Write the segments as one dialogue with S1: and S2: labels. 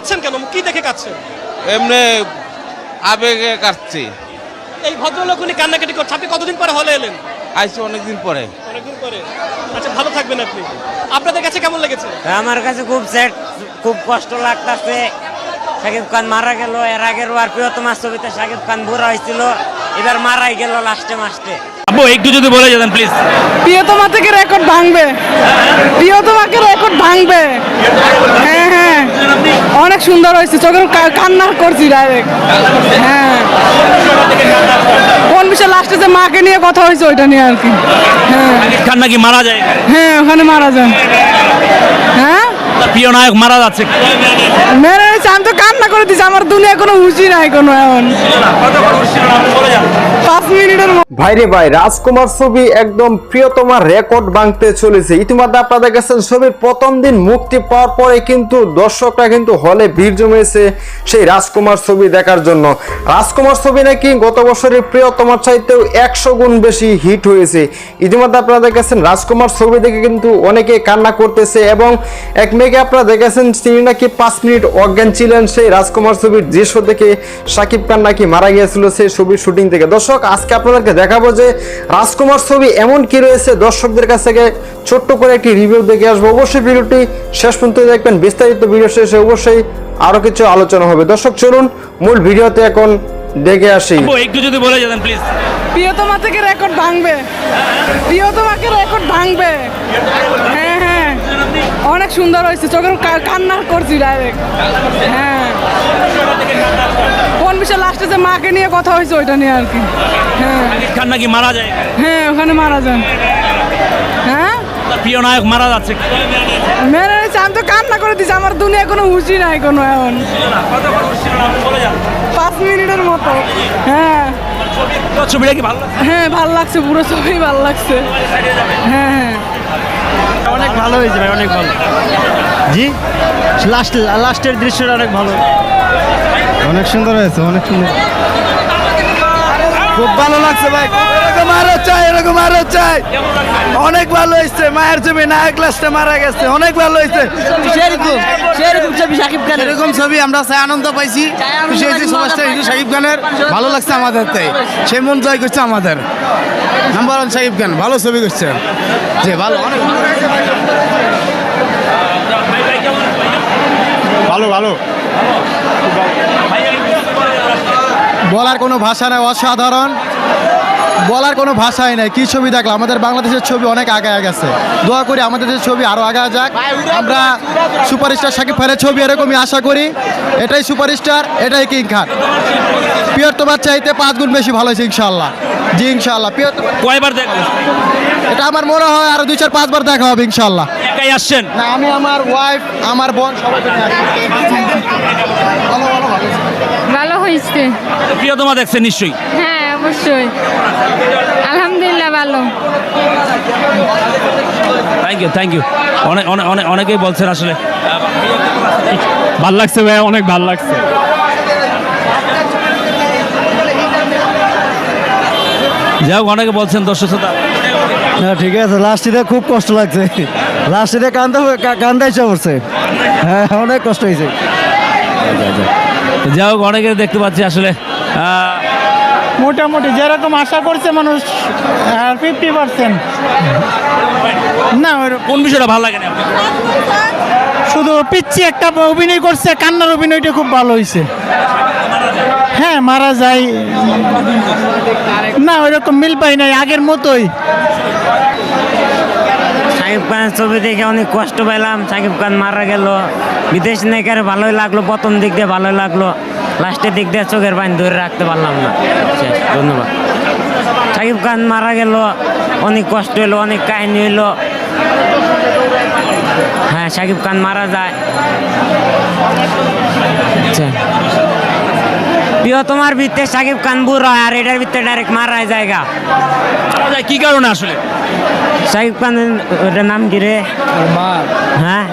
S1: কাঁদছেন কেন? কি দেখে কাঁদছেন?
S2: এমনি আবেগে কাটছি
S1: এই ভদ্রলোক উনি কান্নাকাটি করছে। আপনি কতদিন পরে হলে এলেন?
S2: আইসি অনেকদিন পরে।
S1: অনেকদিন পরে। আচ্ছা ভালো থাকবেন আপনি। আপনাদের কাছে কেমন লেগেছে?
S3: আমার কাছে খুব স্যাড খুব কষ্ট লাগতাছে। শাকিব খান মারা গেল। এর আগের বার প্রিয়তমার ছবিতে শাকিব খান বুড়া হয়েছিল। এবার মারাই গেল লাস্টে মাস্টে।
S4: আব্বু একটু যদি বলে যেতেন প্লিজ
S5: প্রিয়তমা থেকে রেকর্ড ভাঙবে। প্রিয়তমাকে রেকর্ড ভাঙবে। হ্যাঁ হ্যাঁ। অনেক সুন্দর হয়েছে চোখের কান্না করছি ডাইরেক্ট হ্যাঁ। কোন বিষয় লাস্টে যে মাকে নিয়ে কথা হয়েছে ওইটা নিয়ে আর কি। হ্যাঁ।
S4: খান নাকি মারা যায়?
S5: হ্যাঁ ওখানে মারা যান হ্যাঁ?
S4: প্রিয় নায়ক মারা যাচ্ছে।
S5: মেরে আমি তো কান্না করে দিছি আমার দুনিয়া কোনো হুশি নাই কোনো এখন। পাঁচ
S6: ভাইরে ভাই, রাজকুমার ছবি একদম প্রিয়তমার রেকর্ড ভাঙতে চলেছে। ইতিমধ্যে আপনারা দেখেছেন ছবির প্রথম দিন মুক্তি পাওয়ার পরে কিন্তু দর্শকরা কিন্তু হলে ভিড় জমেছে সেই রাজকুমার ছবি দেখার জন্য। রাজকুমার ছবি নাকি গত বছরের প্রিয়তমার চাইতেও একশো গুণ বেশি হিট হয়েছে। ইতিমধ্যে আপনারা দেখেছেন রাজকুমার ছবি দেখে কিন্তু অনেকে কান্না করতেছে এবং এক মেয়েকে আপনারা দেখেছেন, তিনি নাকি পাঁচ মিনিট অজ্ঞান ছিলেন। সেই রাজকুমার ছবির দৃশ্য দেখে সাকিব খান নাকি মারা গিয়েছিল সেই ছবির শুটিং থেকে। দর্শক, আজকে আপনাদেরকে দেখাবো যে রাজকুমার ছবি এমন কি রয়েছে? দর্শকদের কাছ থেকে ছোট্ট করে একটি রিভিউ দেখে আসব। অবশ্যই ভিডিওটি শেষ পর্যন্ত দেখবেন। বিস্তারিত ভিডিও শেষে অবশ্যই আরও কিছু আলোচনা হবে। দর্শক চলুন মূল ভিডিওতে এখন দেখে আসি।
S4: একটু যদি বলে যেতেন প্লিজ
S5: প্রিয়তমা থেকে রেকর্ড ভাঙবে। প্রিয়তমাকে রেকর্ড ভাঙবে। হ্যাঁ। অনেক সুন্দর হয়েছে চোখের কা- কান্না করছি ডাইরেক্ট হ্যাঁ। কোন বিষয় লাস্টে যে মাকে নিয়ে কথা হয়েছে ওইটা নিয়ে আর কি। হ্যাঁ।
S4: শাকিব খান নাকি মারা যায়?
S5: হ্যাঁ ওখানে মারা যান। হ্যাঁ?
S4: প্রিয় নায়ক মারা যাচ্ছে।
S5: মেরে আমি তো কান্না করে দিছি আমার দুনিয়া কোনো হুশি নাই কোনো এখন। পাঁচ মিনিটের মতো। হ্যাঁ।
S4: ছবিটা কি ভালো
S5: হ্যাঁ ভালো লাগছে পুরো ছবি ভালো লাগছে। হ্যাঁ হ্যাঁ।
S7: অনেক ভালো হয়েছে ভাই অনেক ভালো। জি? লাস্ট লাস্টের দৃশ্যটা অনেক ভালো। অনেক সুন্দর হয়েছে অনেক সুন্দর। খুব ভালো লাগছে ভাই। এরকম আরও চাই এরকম আরও চাই। অনেক ভালো হয়েছে মায়ের ছবি নায়ক লাস্টে মারা গেছে। অনেক ভালো হয়েছে।
S3: সেরকম সেরকম ছবি শাকিব খান
S7: এরকম ছবি আমরা চাই আনন্দ পাইছি। খুশি হয়েছি সুভাষটা হিরো শাকিব খানের। ভালো লাগছে আমাদের তাই। সে মন জয় করছে আমাদের। নাম্বার ওয়ান শাকিব খান ভালো ছবি করছে। যে ভালো অনেক ভালো ভালো। বলার কোনো ভাষা নেই অসাধারণ। বলার কোনো ভাষাই নাই কি ছবি দেখলাম? আমাদের বাংলাদেশের ছবি অনেক আগায় গেছে। দোয়া করি আমাদের দেশের ছবি আরও আগায় যাক। আমরা সুপারস্টার শাকিব খানের ছবি এরকমই আশা করি। এটাই সুপারস্টার এটাই কিং খান। পিওর তোমার চাইতে পাঁচ গুণ বেশি ভালো হয়েছে ইনশাল্লাহ জি ইনশাল্লাহ পিওর
S4: কয়বার দেখলেন
S7: এটা আমার মনে হয় আরও দুই চার পাঁচবার দেখা হবে ইনশাল্লাহ
S4: একাই আসছেন?
S7: না আমি আমার ওয়াইফ আমার বোন সবাই ভালো ভালো ভালো।
S8: ভালো হয়েছে।
S4: প্রিয়তমা দেখছেন নিশ্চয়ই।
S8: হ্যাঁ অবশ্যই। আলহামদুলিল্লাহ ভালো।
S4: থ্যাংক ইউ থ্যাংক ইউ অনেক অনেক অনেক অনেকেই বলছেন আসলে
S9: ভালো লাগছে ভাই অনেক ভালো লাগছে।
S4: যাই হোক অনেকে বলছেন দর্শক শ্রোতা।
S7: না ঠিক আছে লাস্টিতে খুব কষ্ট লাগছে। লাস্টিতে কান্দা কান্দা ইচ্ছা করছে। হ্যাঁ অনেক কষ্ট হয়েছে।
S4: যাই হোক অনেকে দেখতে পাচ্ছি আসলে আহ,
S9: মোটামুটি যেরকম আশা করছে মানুষ ফিফটি পার্সেন্ট না ওই-
S4: কোন বিষয়টা ভালো লাগে না?
S9: শুধু পিচ্ছি একটা অভিনয় করছে কান্নার অভিনয়টা খুব ভালো হয়েছে হ্যাঁ মারা যায়। না ওইরকম মিল পাই নাই আগের মতোই।
S3: শাকিব খান ছবি দেখে অনেক কষ্ট পেলাম। শাকিব খান মারা গেল। বিদেশ নায়িকার ভালোই লাগল প্রথম দিক দিয়ে ভালোই লাগল। লাস্টের দিক দিয়ে চোখের পানি ধরে রাখতে পারলাম না। শেষ ধন্যবাদ। শাকিব খান মারা গেল অনেক কষ্ট হলো অনেক কাহিনী হলো। হ্যাঁ শাকিব খান মারা যায়। আচ্ছা। প্রিয় তোমার ভিত্তে শাকিব খান বুড়ো হয় আর এটার ভিত্তে ডাইরেক্ট মারা জায়গা
S4: কি কারণে আসলে?
S3: শাকিব খান ওটার নাম কি রে? হ্যাঁ?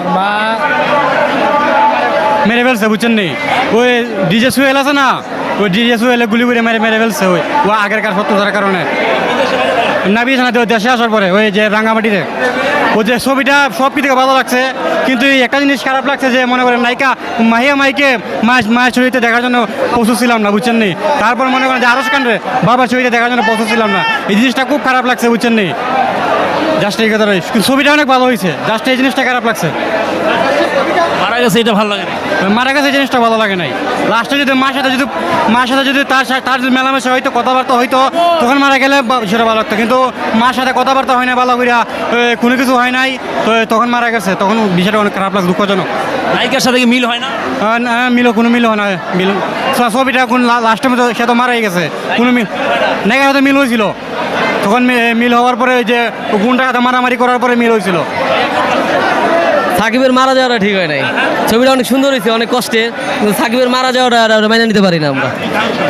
S9: মেরে ফেলছে, বুঝছেন নি? ওই ডিজে সুয়েল আছে না? ওই ডিজে সুয়েলে গুলি করে মেরে মেরে ফেলছে ওই। ও আগের কার সত্যতার কারণে।
S7: নাবি জানাতে দেশে আসার পরে ওই যে রাঙ্গামাটিতে ওই যে ছবিটা সব কিছু ভালো লাগছে কিন্তু একটা জিনিস খারাপ লাগছে যে মনে করেন নায়িকা মাহিয়া মাইকে মাছ মায়ের ছবিতে দেখার জন্য প্রস্তুত ছিলাম না, বুঝছেন নি? তারপর মনে করেন যে আরস কান্ডে বাবার ছবিতে দেখার জন্য প্রস্তুত ছিলাম না। এই জিনিসটা খুব খারাপ লাগছে, বুঝছেন নি? জাস্ট এই কথাটাই। ছবিটা অনেক ভালো হয়েছে। জাস্ট এই জিনিসটা খারাপ লাগছে।
S4: মারা গেছে এটা ভালো লাগে না।
S7: মারা গেছে জিনিসটা ভালো লাগে নাই। লাস্টে যদি মার সাথে যদি মার সাথে যদি তার তার যদি মেলামেশা হয়তো কথাবার্তা হয়তো তখন মারা গেলে সেটা ভালো লাগতো। কিন্তু মার সাথে কথাবার্তা হয় না ভালো করিয়া কোনো কিছু হয় নাই তো তখন মারা গেছে। তখন বিষয়টা অনেক খারাপ লাগছে দুঃখজনক।
S4: নায়িকার সাথে কি মিল হয় না?
S7: না, মিলো কোনো মিল হয় না মিল ছবিটা কোন লাস্টের মতো সে তো মারাই গেছে। কোনো মিল নায়িকার সাথে মিল হয়েছিল। তখন মিল হওয়ার পরে ওই যে গুণটার সাথে মারামারি করার পরে মিল হয়েছিল।
S10: সাকিবের মারা যাওয়াটা ঠিক হয় নাই। ছবিটা অনেক সুন্দর হয়েছে, অনেক কষ্টে, কিন্তু সাকিবের মারা যাওয়াটা মেনে নিতে পারি না আমরা।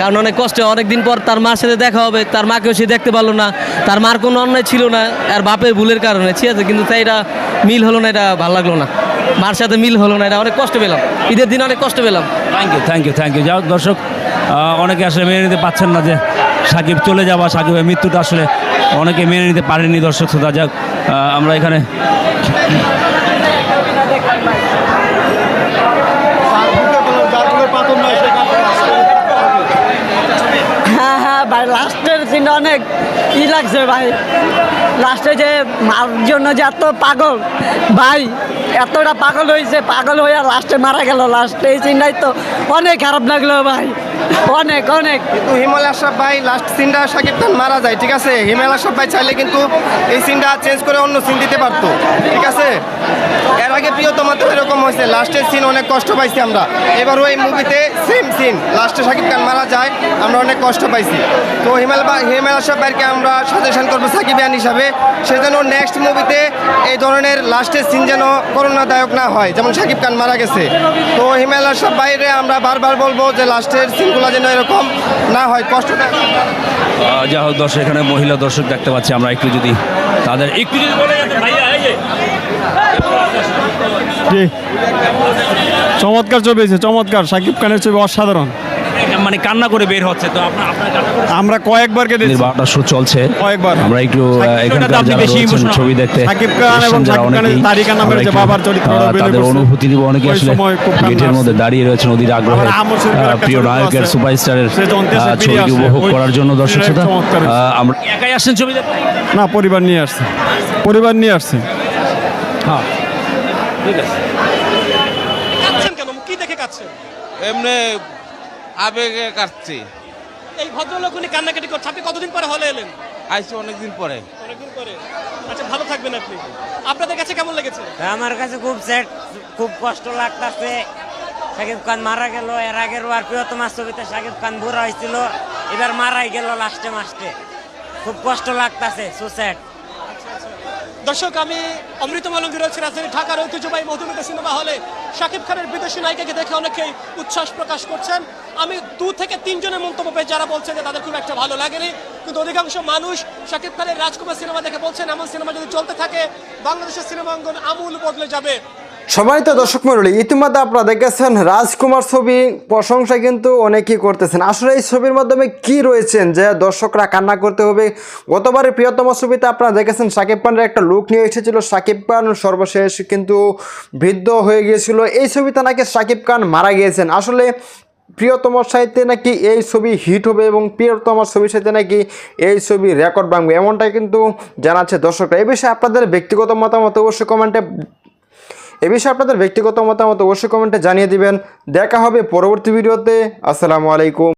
S10: কারণ অনেক কষ্টে, অনেকদিন পর তার মার সাথে দেখা হবে, তার মাকেও সে দেখতে পারল না, তার মার কোনো অন্যায় ছিল না, আর বাপের ভুলের কারণে। ঠিক আছে, কিন্তু তাই এটা মিল হলো না, এটা ভালো লাগল না। মার সাথে মিল হলো না, এটা অনেক কষ্ট পেলাম। ঈদের দিন অনেক কষ্ট পেলাম।
S4: Thank you thank you thank you যাও দর্শক অনেকে আসলে মেনে নিতে পারছেন না যে সাকিব চলে যাওয়া, সাকিবের মৃত্যুটা আসলে অনেকে মেনে নিতে পারেনি দর্শক শ্রোতা। যাক আমরা এখানে
S10: হ্যাঁ হ্যাঁ ভাই লাস্টের সিনটা অনেক ই লাগছে ভাই। লাস্টে যে মার জন্য যে এত পাগল, ভাই, এতটা পাগল হয়েছে পাগল হয়ে লাস্টে মারা গেল। লাস্টে এই চিন্তায় তো অনেক খারাপ লাগল ভাই। অনেক অনেক।
S1: কিন্তু হিমাল আশরাফ ভাই লাস্ট সিনটা শাকিব খান মারা যায়, ঠিক আছে? হিমাল আশরাফ ভাই চাইলে কিন্তু এই সিনটা চেঞ্জ করে অন্য সিন দিতে পারতো, ঠিক আছে? এর আগে প্রিয়তমা তো এরকম হয়েছে লাস্টের সিন অনেক কষ্ট পাইছি আমরা। এবার ওই মুভিতে সেম সিন লাস্টে শাকিব খান মারা যায়, আমরা অনেক কষ্ট পাইছি। তো হিমাল হিমাল আশরাফ ভাইকে আমরা সাজেশন করব সাকিবিয়ান হিসাবে, সে যেন নেক্সট মুভিতে এই ধরনের লাস্টের সিন যেন করোনাদায়ক না হয়, যেমন শাকিব খান মারা গেছে। তো হিমাল আশরাফ ভাইরে আমরা বারবার বলব যে লাস্টের সিনগুলো যেন এরকম না হয়
S4: কষ্টটা যা হোক দর্শক এখানে মহিলা দর্শক দেখতে পাচ্ছি আমরা একটু যদি তাদের একটু যদি বলে যেতেন, ভাইয়া এই যে।
S9: জি। চমৎকার ছবি চমৎকার। সাকিব খানের ছবি অসাধারণ।
S4: মানে কান্না করে বের হচ্ছে তো আপনার আপনার কান্না
S9: আমরা কয়েকবার কেঁদেছি
S4: বারোটা শো চলছে।
S9: কয়েকবার।
S4: আমরা একটু এখানকার
S9: আপনি বেশি
S4: রয়েছেন ছবি দেখতে
S9: সাকিব খান এবং সাকিব খানের তারিকা নামের যে বাবার চরিত্র
S4: তাদের অনুভূতি দিব অনেকে আসলে। গেটের মধ্যে দাঁড়িয়ে রয়েছেন অধীর আগ্রহে। প্রিয় নায়কের। সুপারস্টারের ছবিটি উপভোগ করার জন্য দর্শক শ্রোতা আমরা একাই আসছেন ছবি দেখতে?
S9: না পরিবার নিয়ে আসছে। পরিবার নিয়ে আসছে।
S4: হ্যাঁ। ঠিক আছে।
S1: কাঁদছেন কেন? কি দেখে কাঁদছেন?
S2: এমনি আবেগে কাটছি।
S1: এই ভদ্রলোক উনি কান্নাকাটি করছে। আপনি কতদিন পরে হলে এলেন?
S2: আইসি অনেকদিন পরে।
S1: অনেকদিন পরে। আচ্ছা ভালো থাকবেন আপনি। আপনাদের কাছে কেমন লেগেছে?
S3: আমার কাছে খুব স্যাড খুব কষ্ট লাগতাছে। শাকিব খান মারা গেল। এর আগের আর প্রিয়তমার ছবিতে শাকিব খান বুড়া হয়েছিল। এবার মারাই গেল লাস্টে মাস্টে। খুব কষ্ট লাগতাছে সো স্যাড
S1: দর্শক, আমি অমৃত মালঙ্গি রয়েছে রাজধানী ঢাকার ঐতিহ্যবাহী মধুমিতা সিনেমা হলে শাকিব খানের বিদেশি নায়িকাকে দেখে অনেকেই উচ্ছ্বাস প্রকাশ করছেন। আমি দু থেকে তিনজনের মন্তব্য পেয়ে যারা বলছেন যে তাদের খুব একটা ভালো লাগেনি, কিন্তু অধিকাংশ মানুষ শাকিব খানের রাজকুমার সিনেমা দেখে বলছেন, এমন সিনেমা যদি চলতে থাকে, বাংলাদেশের সিনেমা অঙ্গন আমূল বদলে যাবে।
S6: সম্মানিত দর্শক মন্ডলী ইতিমধ্যে আপনারা দেখেছেন রাজকুমার ছবি, প্রশংসা কিন্তু অনেকেই করতেছেন। আসলে এই ছবির মাধ্যমে কি রয়েছেন যে দর্শকরা কান্না করতে হবে? গতবারের প্রিয়তম ছবিতে আপনারা দেখেছেন সাকিব খানের একটা লুক নিয়ে এসেছিল। সাকিব খান সর্বশেষ কিন্তু বৃদ্ধ হয়ে গিয়েছিল। এই ছবিতে নাকি সাকিব খান মারা গিয়েছেন। আসলে প্রিয়তমর সাহিত্যে নাকি এই ছবি হিট হবে এবং প্রিয়তমর ছবির সাথে নাকি এই ছবি রেকর্ড ভাঙবে, এমনটাই কিন্তু জানাচ্ছে দর্শকরা। এই বিষয়ে আপনাদের ব্যক্তিগত মতামত অবশ্যই কমেন্টে এ বিষয়ে আপনাদের ব্যক্তিগত মতামত অবশ্যই কমেন্টে জানিয়ে দিবেন। দেখা হবে পরবর্তী ভিডিওতে। আসসালামু আলাইকুম।